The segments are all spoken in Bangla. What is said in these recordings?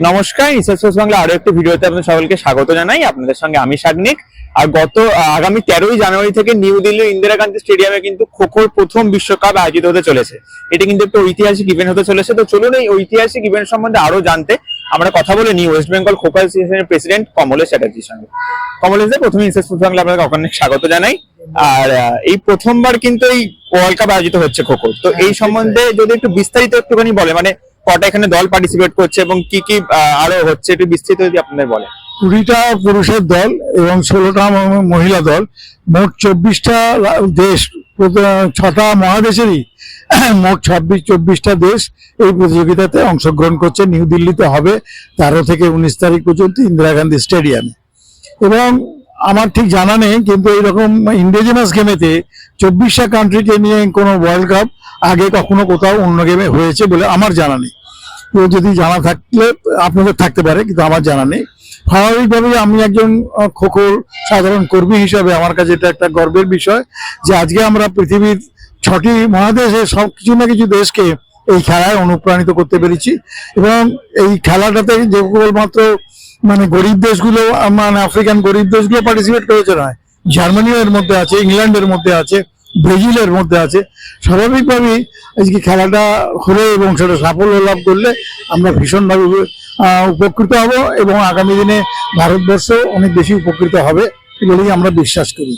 নমস্কার রিসার্চ বাংলা আরও একটি ভিডিওতে আপনাদের সকলকে স্বাগত জানাই। আপনাদের সঙ্গে আমি সাগনিক আর গত আগামী তেরোই জানুয়ারি থেকে নিউ দিল্লির ইন্দিরা গান্ধী স্টেডিয়ামে কিন্তু খোখোর প্রথম বিশ্বকাপ আয়োজিত হতে চলেছে। এটি কিন্তু একটা ঐতিহাসিক ইভেন্ট হতে চলেছে। তো চলুন এই ঐতিহাসিক ইভেন্ট সম্বন্ধে আরও জানতে আমরা কথা বলে নিই ওয়েস্ট বেঙ্গল খোখো অ্যাসোসিয়েশনের প্রেসিডেন্ট কমলেশ চ্যাটার্জির সঙ্গে। কমলেশ দা প্রথমে রিসার্চ বাংলা আপনাকে অনেক স্বাগত জানাই। আর এই প্রথমবার কিন্তু এই ওয়ার্ল্ড কাপ আয়োজিত হচ্ছে খোখো তো এই সম্বন্ধে যদি একটু বিস্তারিত একটুখানি বলে মানে কটা এখানে দল পার্টিসিপেট করছে এবং কি কি আরও হচ্ছে একটু বিস্তৃত যদি আপনাদের বলে কুড়িটা পুরুষের দল এবং ষোলোটা মহিলা দল। মোট চব্বিশটা দেশ ছটা মহাদেশেরই মোট ছাব্বিশ, চব্বিশটা দেশ এই প্রতিযোগিতাতে অংশগ্রহণ করছে। নিউ দিল্লিতে হবে, তেরো থেকে উনিশ তারিখ পর্যন্ত ইন্দিরা গান্ধী স্টেডিয়ামে। এবং আমার ঠিক জানা নেই, কিন্তু এইরকম ইন্ডিজিনাস গেমেতে চব্বিশটা কান্ট্রিকে নিয়ে কোনো ওয়ার্ল্ড কাপ আগে কখনো কোথাও অন্য গেমে হয়েছে বলে আমার জানা নেই। তো যদি জানা থাকলে আপনাদের থাকতে পারে, কিন্তু আমার জানা নেই। স্বাভাবিকভাবেই আমি একজন খোখোর সাধারণ কর্মী হিসাবে আমার কাছে এটা একটা গর্বের বিষয় যে আজকে আমরা পৃথিবীর ছটি মহাদেশে সব কিছু না কিছু দেশকে এই খেলায় অনুপ্রাণিত করতে পেরেছি। এবং এই খেলাটাতে যে কেবলমাত্র মানে গরিব দেশগুলো মানে আফ্রিকান গরিব দেশগুলো পার্টিসিপেট করেছে নয় জার্মানিও এর মধ্যে আছে, ইংল্যান্ডের মধ্যে আছে, ব্রাজিলের মধ্যে আছে। স্বাভাবিকভাবেই আজকে খেলাটা হলে এবং সেটা সাফল্য লাভ করলে আমরা ভীষণভাবে উপকৃত হব এবং আগামী দিনে ভারতবর্ষ অনেক বেশি উপকৃত হবে বলেই আমরা বিশ্বাস করি।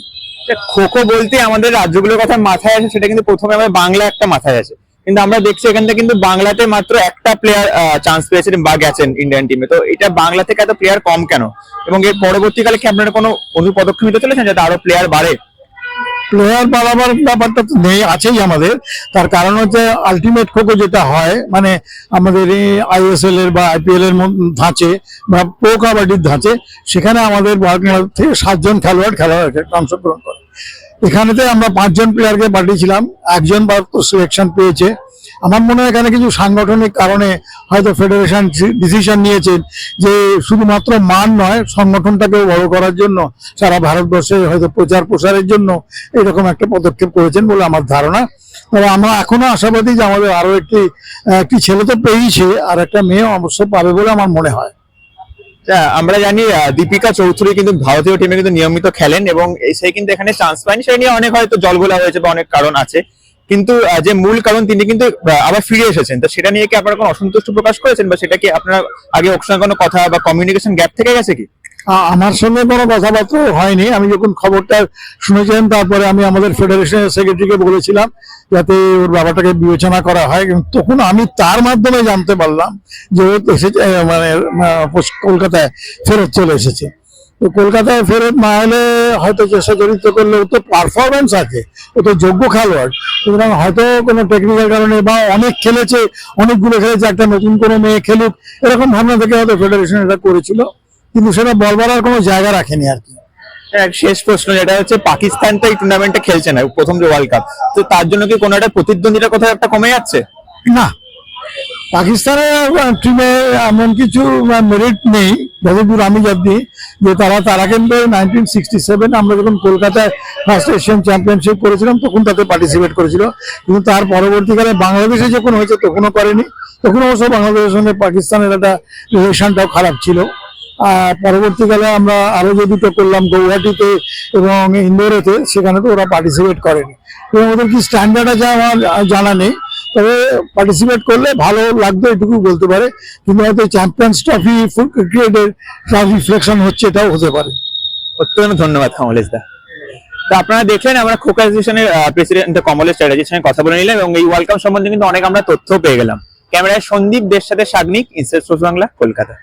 খোখো বলতে আমাদের রাজ্যগুলোর কথা মাথায় আসে, সেটা কিন্তু প্রথমে আমাদের বাংলা একটা মাথায় আসে। কিন্তু আমরা দেখছি এখান থেকে কিন্তু বাংলাতে মাত্র একটা প্লেয়ার চান্স পেয়েছেন বা গেছেন ইন্ডিয়ান টিমে তো এটা বাংলা থেকে এত প্লেয়ার কম কেন? এবং এর পরবর্তীকালে কি আপনারা কোনো অনু পদক্ষেপ নিতে চলেছেন যাতে আরও প্লেয়ার বাড়ে? প্লেয়ার বাড়াবার ব্যাপারটা তো নেই, আছেই আমাদের। তার কারণ হচ্ছে আলটিমেট খোকো যেটা হয় মানে আমাদের এই আইএসএল এর বা আইপিএল এর ধাঁচে বা প্রো কাবাডির ধাঁচে, সেখানে আমাদের থেকে সাতজন খেলোয়াড় খেলোয়াড় অংশগ্রহণ করে। এখানেতে আমরা পাঁচজন প্লেয়ারকে পাঠিয়েছিলাম, একজন বার সিলেকশন পেয়েছে। আমার মনে হয় এখানে কিছু সাংগঠনিক কারণে হয়তো ফেডারেশন ডিসিশন নিয়েছেন যে শুধুমাত্র মান নয়, সংগঠনটাকেও বড় করার জন্য, সারা ভারতবর্ষে হয়তো প্রচার প্রসারের জন্য এরকম একটা পদক্ষেপ করেছেন বলে আমার ধারণা। তবে আমরা এখনও আশাবাদী যে আমাদের আরও একটি একটি ছেলে তো পেয়েছে আর একটা মেয়ে অবশ্য পাবে বলে আমার মনে হয়। তা আমরা জানি দীপিকা চৌধুরী কিন্তু ভারতীয় টিমে কিন্তু নিয়মিত খেলেন এবং সে কিন্তু এখানে চান্স পায়নি। সেটা নিয়ে অনেক হয়তো জলগোলা হয়েছে বা অনেক কারণ আছে। কিন্তু যে মূল কারণ তিনি কিন্তু আবার ফিরে এসেছেন। তো সেটা নিয়ে কি আপনারা কোনো অসন্তুষ্ট প্রকাশ করেছেন বা সেটা কি আপনারা আগে ওর সঙ্গে কোনো কথা বা কমিউনিকেশন গ্যাপ থেকে গেছে কি? আমার সঙ্গে কোনো কথাবার্তা হয়নি। আমি যখন খবরটা শুনেছিলাম, তারপরে আমি আমাদের ফেডারেশনের সেক্রেটারিকে বলেছিলাম যাতে ওর বাবাটাকে বিবেচনা করা হয়। তখন আমি তার মাধ্যমে জানতে পারলাম যে ও এসেছে মানে কলকাতায় ফেরত চলে এসেছে। তো কলকাতায় ফেরত না হলে হয়তো চেষ্টা চরিত্র করলে ও তো পারফরমেন্স আছে, ও তো যোগ্য খেলোয়াড়। সুতরাং হয়তো কোনো টেকনিক্যাল কারণে বা অনেক খেলেছে, অনেকগুলো খেলেছে, একটা নতুন কোনো মেয়ে খেলুক, এরকম ভাবনা থেকে হয়তো ফেডারেশন এটা করেছিল। কিন্তু সেটা বলবার আর কোনো জায়গা রাখেনি আর কি। শেষ প্রশ্ন যেটা হচ্ছে পাকিস্তান তো এই টুর্নামেন্টে খেলছে না প্রথম যে ওয়ার্ল্ড কাপ তো তার জন্য কি কোনো একটা প্রতিদ্বন্দ্বিতা কোথাও একটা কমে যাচ্ছে? না। পাকিস্তানের টিমে এমন কিছু মেরিট নেই যতদূর আমি জানি যে তারা তারা কিন্তু নাইনটিন সিক্সটি সেভেন আমরা যখন কলকাতায় ফার্স্ট এশিয়ান চ্যাম্পিয়নশিপ করেছিলাম তখন তাতে পার্টিসিপেট করেছিল। কিন্তু তার পরবর্তীকালে বাংলাদেশে যখন হয়েছে তখনও করেনি। তখন অবশ্য বাংলাদেশের সঙ্গে পাকিস্তানের একটা রিলেশনটাও খারাপ ছিল। পরবর্তীকালে আমরা আরও যে দুটো করলাম গৌহাটিতে এবং ইন্দোরেতে, সেখানে তো ওরা পার্টিসিপেট করেনি। এবং ওদের কি স্ট্যান্ডার্ড আছে আমার জানা নেই, তবে পার্টিসিপেট করলে ভালো লাগবে, এটুকু বলতে পারে। কিন্তু হয়তো চ্যাম্পিয়ন্স ট্রফি ক্রিকেটের রিফ্লেকশন হচ্ছে, এটাও হতে পারে। অত্যন্ত ধন্যবাদ, কমলেশ দা। তো আপনারা দেখলেন, আমরা খোকা অ্যাসোসিয়েশনের প্রেসিডেন্ট কমলেশ চ্যাটার্জির সঙ্গে কথা বলে নিলাম এবং এই ওয়ার্ল্ড কাপ সম্বন্ধে কিন্তু অনেক আমরা তথ্য পেয়ে গেলাম। ক্যামেরায় সন্দীপ দের সাথে সাগনিক ইনসেট বাংলা কলকাতা।